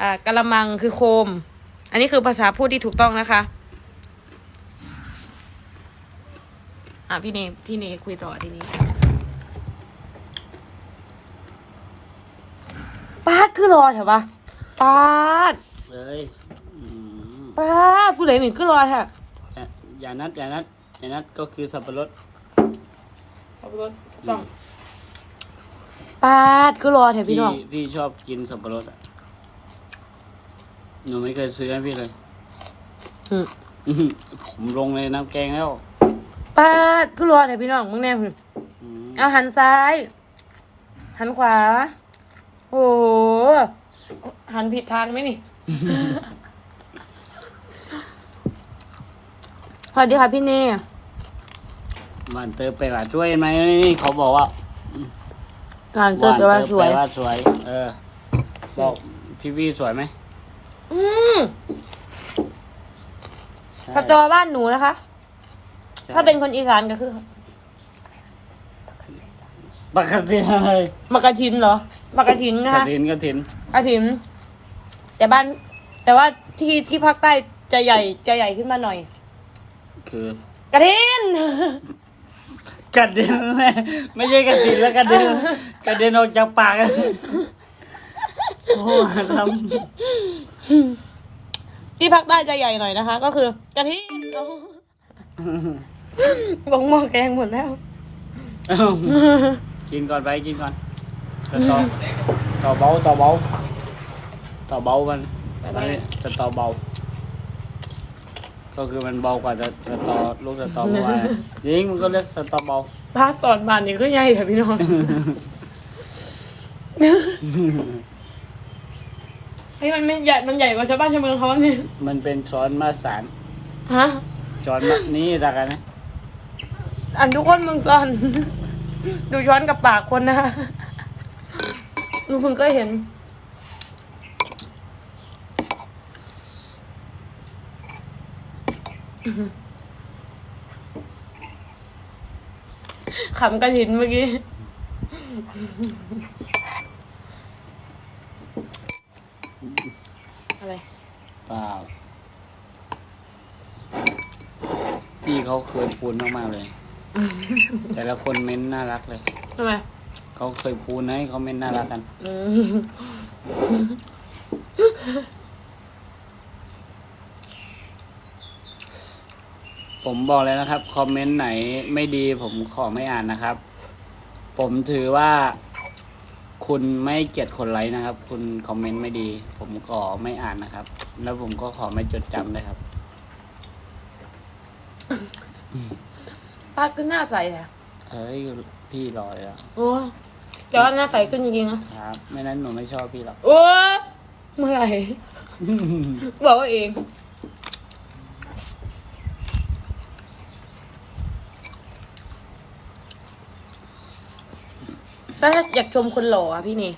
อ่ากะละมังคือโคม อันนี้คือภาษาพูดที่ถูกต้องนะคะ อะพี่เนพี่เนคุยต่อทีนี้ป้าดคือรอเถอะปะป้าดเลยอืมป้าดผู้ใดหนึ่งคือรอเถอะอย่าอย่านัดอย่านัดอย่านัดก็คือสับปะรดขอบคุณต้องป้าดคือรอเถอะพี่พี่น้อง พี่ชอบกินสับปะรดอะ หนูไม่เคยซื้อให้พี่เลยอืม อื้อหือผมลงเลยน้ำแกงแล้วป้าดคือรอเถอะพี่น้องมึงแน่พุ่นอืมเอาหันซ้าย หันขวา โอ้โหหันผิดทางไหมนี่ สวัสดีค่ะพี่เน่มันเติมไปว่าช่วยไหมนี่เขาบอกว่างานเจอแปลว่าสวยแปลว่าสวย เออ บอกพี่วี่สวยไหมอืม ใช่สตอบ้านหนูนะคะ ใช่ถ้าเป็นคนอีสานก็คือบักกะทินเลยมะกะทินเหรอมะกะทินนะกระคะถินกระถินกระถิน แต่บ้าน แต่ว่าที่ที่ภาคใต้จะใหญ่จะใหญ่ขึ้นมาหน่อยคือกระถินกระเด็นแม่ไม่ใช่กระถินแล้วกระเด็นกระเด็นออกจากปากโอ้ท ที่ภาคใต้จะใหญ่หน่อยนะคะ ก็คือกระทินเอาบงหม้อแกงหมดแล้วำเอ้ากินก่อนไปกินก่อนต่อต่อเบาต่อเบาต่อเบามันไปอันนี้จะต่อเบา ก็คือมันเบากว่าจะจะต่อลูกจะต่อเมื่อวานจริงมันก็เรียกสตอเบาพาสอนบ้านนี่ก็ใหญ่ค่ะพี่น้อง เฮ้ยมันไม่ใหญ่ มันใหญ่กว่าชาวบ้านชาวเมืองเขาเนี่ยมันเป็นช้อนมาสารฮะ ช้อนมานี่ตากันนะอันทุกคนมึงซ่อน ดูช้อนกับปากคนนะหนูเพิ่งก็เห็น ขำกระถินเมื่อกี้ อะไร เปล่าพี่เขาเคยพูนมากๆเลย แต่ละคนเม้นน่ารักเลย ทำไมเขาเคยพูนให้เขาเม้นน่ารักกัน อืมผมบอกเลยนะครับ คอมเมนต์ไหนไม่ดีผมขอไม่อ่านนะครับ ผมถือว่า คุณไม่เกลียดคนไลค์นะครับ คุณคอมเมนต์ไม่ดี ผมขอไม่อ่านนะครับ แล้วผมก็ขอไม่จดจำเลยครับ ป้าก็หน้าใสแท้เฮ้ยพี่รอเลยอะโอ้แต่ว่าหน้าใสขึ้นจริงๆนะครับ ไม่นั้นหนูไม่ชอบพี่หรอก โอ้เมื่อไหร่บอกว่าเองถ้าอยากชมคนหล่ออะพี่นี่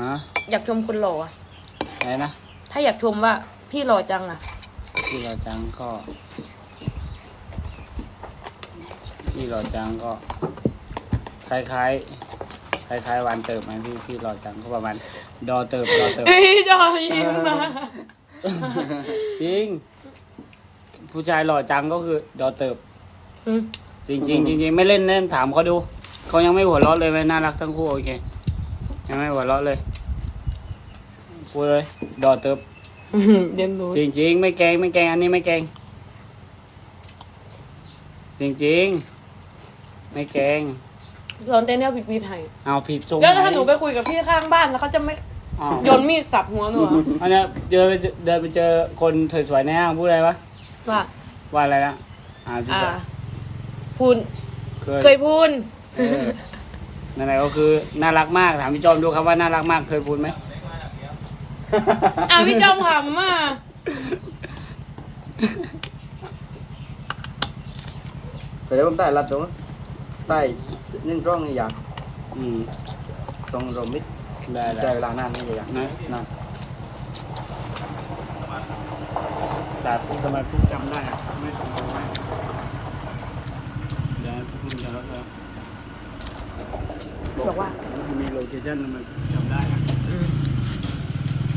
ฮะอยากชมคนหล่ออะอะไรนะ ถ้าอยากชมว่าพี่หล่อจังอะ พี่รอจังก็ พี่รอจังก็ คล้ายๆคล้ายๆวันเติบไหมพี่พี่รอจังก็ประมาณดอเติบดอเติบเอ้ยจอยิ้มมาจริง ผู้ชายหล่อจังก็คือดอเติบ อืมจริงๆจริงๆไม่เล่นเล่นถามเขาดูเขายังไม่หัวเราะเลยไหมน่ารักทั้งคู่โอเคยังไม่หัวเราะเลย พูดเลย ดอเติบเรียนรู้จริงๆไม่แกล้งไม่แกล้งอันนี้ไม่แกล้งจริงๆไม่แกล้งสอนเต้นเนี่ยผิดผิดไทยเอาผิดตรงแล้วถ้าไหนูไปคุยกับพี่ข้างบ้านแล้วเขาจะไม่อ้าวโยนมีดสับหัวหนูเหรออันเนี้ยเดินไปเดินไปเจอคนสวยๆในห้างพูดอะไรวะว่าว่าอะไรนะอ่าที่อ่าจะพูนเคยเคยพูนเออนั่นแหละก็คือน่ารักมากถามพี่จอมดูครับว่าน่ารักมากเคยพูดไหม อะพี่จอมขำอะ Phải đấy ông tay lật xuống tay nhưng rong như vậy อืม tông rồi mít ได้ได้ trời là nan như vậy นะนะแต่พูดทำไมพูดจำได้อะไม่สมบูรณ์ไหมเดี๋ยวพูดจะแล้วจะบอกว่า มีโลเคชั่นทำไมจำได้อะ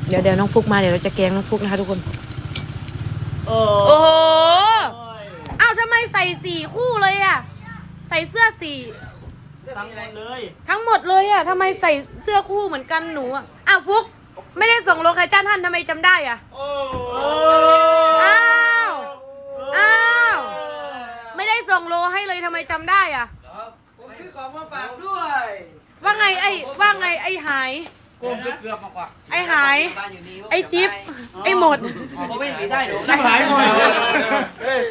เดี๋ยวเดี๋ยวน้องฟุกมาเดี๋ยวเราจะแกล้งน้องฟุกนะคะทุกคน โอ้โอ้โหยอ้าวทำไมใส่สี่คู่เลยอะ ใส่เสื้อสี่ทั้งหมดเลยทั้งหมดเลยอะทำไมใส่เสื้อคู่เหมือนกันหนูอะอ้าวฟุก ไม่ได้ส่งโลเคชั่นท่านทำไมจำได้อะ โอ้อ้าว อ้าว ไม่ได้ส่งโลให้เลยทำไมจำได้อะ ผมซื้อของมาฝากด้วยว่าไงไอ้ว่าไงไอ้หาย โกงเกือบมากกว่าไอ้หาย บ้านอยู่นี่ไอ้ชิป ไอ้หมด ผมไม่มีได้หรอกชิบหายหมดเฮ้ย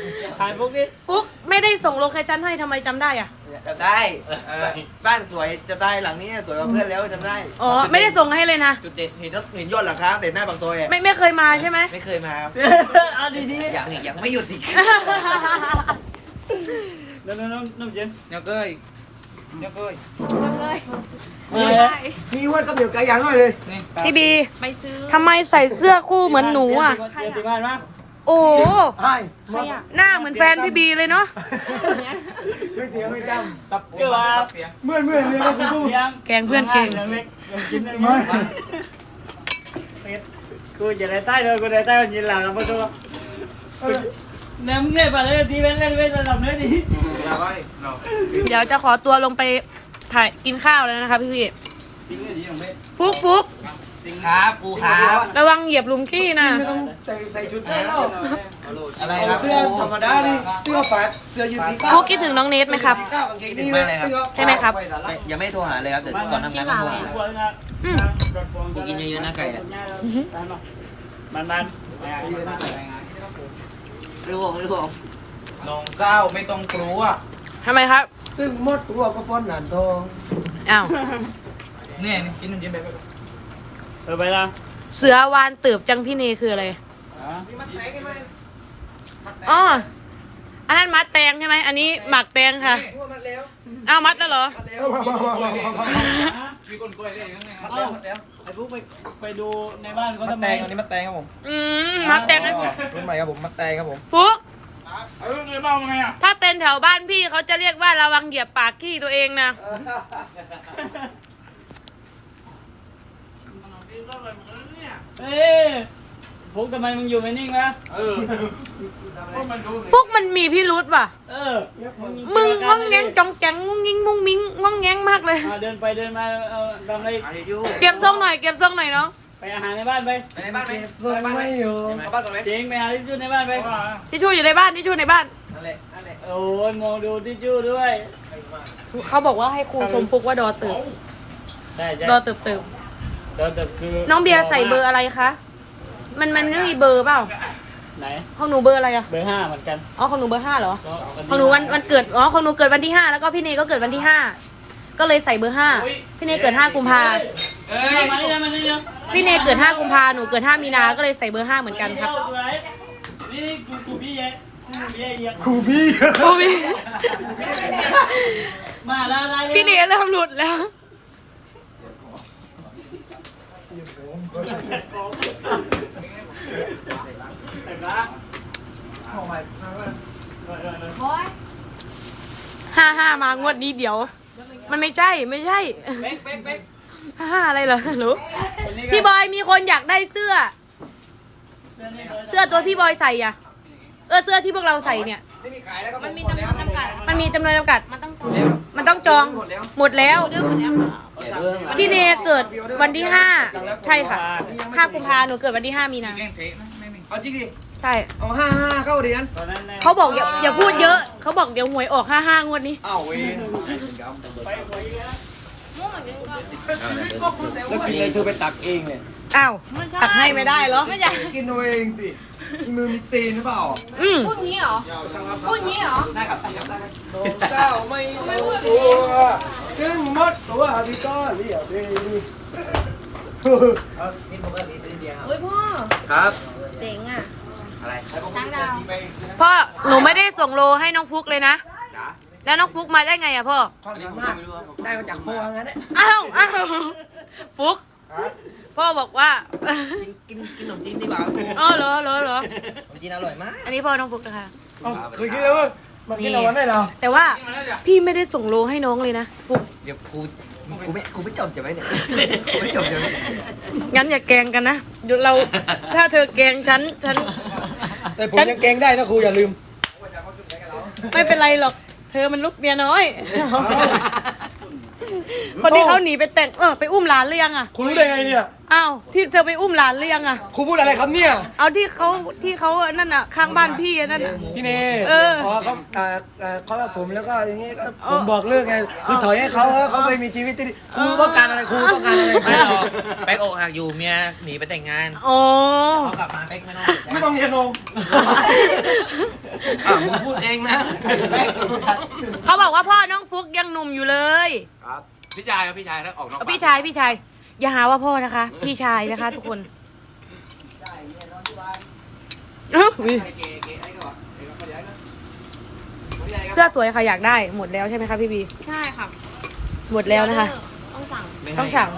ถ่ายพวกนี้ฟุกไม่ได้ส่งโลเคชั่นให้ทำไมจำได้อะ จะได้เออบ้านสวยจะได้หลังนี้สวยกว่าเพื่อนแล้วจำได้อ๋อ ไม่ได้ส่งให้เลยนะ จุดเด่นเห็นรถเห็นยอดหลังคาแต่หน้าปากซอยอะไม่ไม่เคยมาใช่ไหม ไม่เคยมาครับเอาดีอย่างนี้ยังไม่หยุดอีกๆน้องน้องน้องเจนเดี๋ยวเกย เดี๋ยวเกยมีวันกับเดี๋ยวไก่ย่างหน่อยเลยนี่พี่บีทำไมใส่เสื้อคู่เหมือนหนูอะเจนติบ้านมาโอ้โหใช่หน้าเหมือนแฟนพี่บีเลยเนาะไม่เถียงไม่จตับเกลือำเมื่อนเมื่อนเลยครับคุณผู้เพียงแกงเพื่อนเก่งเล็กกินได้ไหมกูจะได้ใต้เลยกูได้ใต้วันยินหลังแล้วมาดู น้ำเงี้ยไปเลยทีเว้นเล่นเว้นระดับนี้ดีเดี๋ยวจะขอตัวลงไปถ่ายกินข้าวแล้วนะคะพี่พี่ฟุกฟุกครับกูครับระวังเหยียบหลุมขี้นะไม่ต้องใส่ใส่ชุดได้แล้วอะไรเอาครับเสื้อธรรมดาดิเสื้อฝาดเสื้อยืดสีขาวฟุกคิดถึงน้องเนทไหมครับสีขาวกางเกงนี่เลยใช่ไหมครับยังไม่โทรหาเลยครับเดี๋ยวก่อนทำงานต้องโทรหาอืมกูกินเยอะๆนะไก่อะมันมัน รู้ผมรู้ผมน้องเศร้าไม่ต้องกลัว ทำไมครับ ตึงหมดตัวก็ป้อนหนานทองอ้าว เนี่ยกินน้ำเย็นไปเออไปละเสือวานตืบจังพี่เนคืออะไร อ๋อ อันนั้นมัดแตงใช่ไหมอันนี้หมักแตงค่ะพูดมาแล้วอ้าวมัดแล้วเหรอมาแล้วมีคนกล้วยได้ยังไงครับไอ้พวกไปไปดูในบ้านเขามาทำไมแตงอันนี้มาแตงครับผมอืมมัดแตงนะรุ่นใหม่ครับผมมาแตงครับผมฟุกเออเลยมาไงอะถ้าเป็นแถวบ้านพี่เขาจะเรียกว่าระวังเหยียบปากขี้ตัวเองนะเอ้ย พวกทำไมมึงอยู่ไม่นิ่งวะเออก็มันดูฟุกมันมีพี่รุธว่ะ เออมึงงองแงงจองแจงงุ้งงิ้งมุ้งมิ้งงองแงงมากเลยเดินไปเดินมาเอาทำอะไรอาเดี๋ยวอยู่เก็บทรงหน่อยเก็บทรงหน่อยเนาะไปอาหารในบ้านไปไปในบ้านไหมส่งไม่อยู่เข้าบ้านก่อนไหมเจ๊งไปหาทิชชู่ในบ้านไปทิชชู่อยู่ในบ้านทิชชู่ในบ้าน นั่นแหละนั่นแหละโอ้ยมองดูทิชชู่ด้วยเขาบอกว่าให้ครูชมฟุกว่าดอเติบใช่ใช่ดอเติบเติบเดินแต่คือน้องเบียร์ใส่เบอร์อะไรคะ มันมันไม่มีเบอร์เปล่าไหน ของหนูเบอร์อะไรอะเบอร์ห้าเหมือนกันอ๋อของหนูเบอร์ห้าเหรอก็ของหนูวันวันเกิดอ๋อของหนูเกิดวันที่ห้าแล้วก็พี่เนยก็เกิดวันที่ห้าก็เลยใส่เบอร์ห้าพี่เนยเกิดห้ากุมภาเอ้เอายมานี่นะมานี่นะพี่เนยเกิดห้ากุมภาหนูเกิดห้ามีนาก็เลยใส่เบอร์ห้าเหมือนกันครับนี่นี่กูกูพี่เย่กูพี่เย่ครูพี่โอ้ยมาแล้วอะไรพี่เนยเริ่มหลุดแล้ว ห้าห้ามางวดนี้เดี๋ยว มันไม่ใช่ไม่ใช่เป๊กเป๊กเป๊กห้าห้าอะไรเหรอรู้พี่บอยมีคนอยากได้เสื้อ เสื้อตัวพี่บอยใส่อะ เออเสื้อที่พวกเราใส่เนี่ย ไม่มีขายแล้วครับมันมีจำนวนจำกัด มันมีจำนวนจำกัด มันต้องจอง มันต้องจอง หมดแล้ว พี่เนเกิดวันที่ห้าใช่ค่ะห้ากุมภาหนูเกิดวันที่ห้ามีนาแกล้งเทนะไม่มีเอาจริงดิใช่ เอาห้าห้าเข้าเรียนตอนนั้นเขาบอกอย่าอย่าพูดเยอะเขาบอกเดี๋ยวหวยออกห้าห้างวดนี้อ้าวเว้ยไปหวยแล้วแล้วกินเลยเธอไปตักเองเลยอ้าวตักให้ไม่ได้เหรอไม่ใช่กินเอาเองสิมีมือมีตีนหรือเปล่าอืมพูดงี้เหรอได้ครับได้ครับได้ครับเจ้าไม่รู้ตัว ซึ่งมดตัวพี่ก็เรียกเองนี่ผมก็ดีเดียวเฮ้ยพ่อ ครับ เจ๋งอะ อะไรช้างดาวพ่อ หนูไม่ได้ส่งโลให้น้องฟุกเลยนะ แล้วน้องฟุกมาได้ไงอะพ่อ ความสามารถได้มาจากพ่องั้นแหละอ้าวอ้าวฟุก พ่อบอกว่า กินกินกินขนมจีนดีกว่าอ๋อเหรอเหรอเหรอขนมจีนอร่อยมาก อันนี้พ่อน้องฟุกนะคะเคยกินแล้วมั้ย มันกินเอาวันไหนเราแต่ว่าพี่ไม่ได้ส่งโลให้น้องเลยนะฟุกเดี๋ยวครูกูไม่กูไม่จบจะไหมเนี่ยกูไม่จบจะไหมงั้นอย่าแกล้งกันนะเดี๋ยวเราถ้าเธอแกล้งฉันฉัน แต่ผมยังเกรงได้นะครูอย่าลืม ไม่เป็นไรหรอก เธอมันลูกเมียน้อย คนที่เขาหนีไปแต่งเออไปอุ้มหลานหรือยังอะครูรู้ได้ไงเนี่ย อ้าวที่เธอไปอุ้มหลานหรือยังอะ ครูพูดอะไรครับเนี่ย เอาที่เขาที่เขานั่นอะข้างบ้านพี่อะนั่นน่ะ พี่เนเออพอเขาอ่าอ่าเขากับผมแล้วก็อย่างงี้ก็เอผอมบอกเลิกไง คือถอยให้เขาเออเขาไปมีชีวิตที่ดีครูต้องการอะไรครูต้องการอะไรไม่หรอกแป๊กอกหักอยู่เมียหนีไปแต่งงานอ๋อเขากลับมาแป๊กไม่ต้องไม่ต้องเรียนนมอะมึงพูดเองนะเขาบอกว่าพ่อน้องฟุกยังหนุ่มอยู่เลยพี่ชายครับพี่ชายถ้าออกนอกเอาพี่ชายพี่ชาย อย่าหาว่าพ่อนะคะ พี่ชายนะคะ ทุกคนเอ้าอุ๊ยเสื้อสวยค่ะอยากได้หมดแล้วใช่ไหมคะพี่บีใช่ค่ะหมดแล้วนะคะ ต้องสั่งต้องสั่ง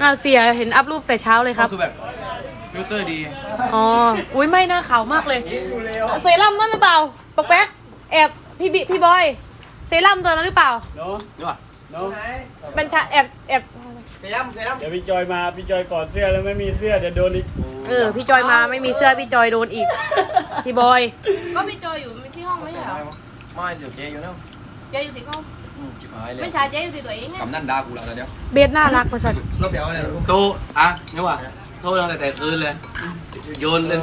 อ้าวเสียเห็นอัพรูปแต่เช้าเลยครับคือแบบฟิลเตอร์ดี อ๋ออุ้ยไม่น่าขาวมากเลย เซรั่มนั่นหรือเปล่าปอกแป๊กแอบพี่บิพี่บอย เซรั่มตัวนั้นหรือเปล่า เนาะดีกว่า เนาะเป็นชาแอบแอบเซรั่มเซรั่มเดี๋ยวพี่จอยมาพี่จอยกอดเสื้อแล้วไม่มีเสื้อเดี๋ยวโดนอีกเออพี่จอยมาไม่มีเสื้อพี่จอยโดนอีกพี่บอยก็พี่จอยอยู่ที่ห้องไม่ใช่เหรอไม่เดี๋ยวเจ๊อยู่แล้วเจ๊อยู่ที่ห้องอืมชิบหายเลยไม่ใช่เจ๊อยู่ที่ตัวเองไงกำนันด่ากูแล้วเดี๋ยวเบสน่ารักมาสันรอบเดียวเลยโตอะนี่ว่าโทษเราแต่แต่คืนเลยโยนเลย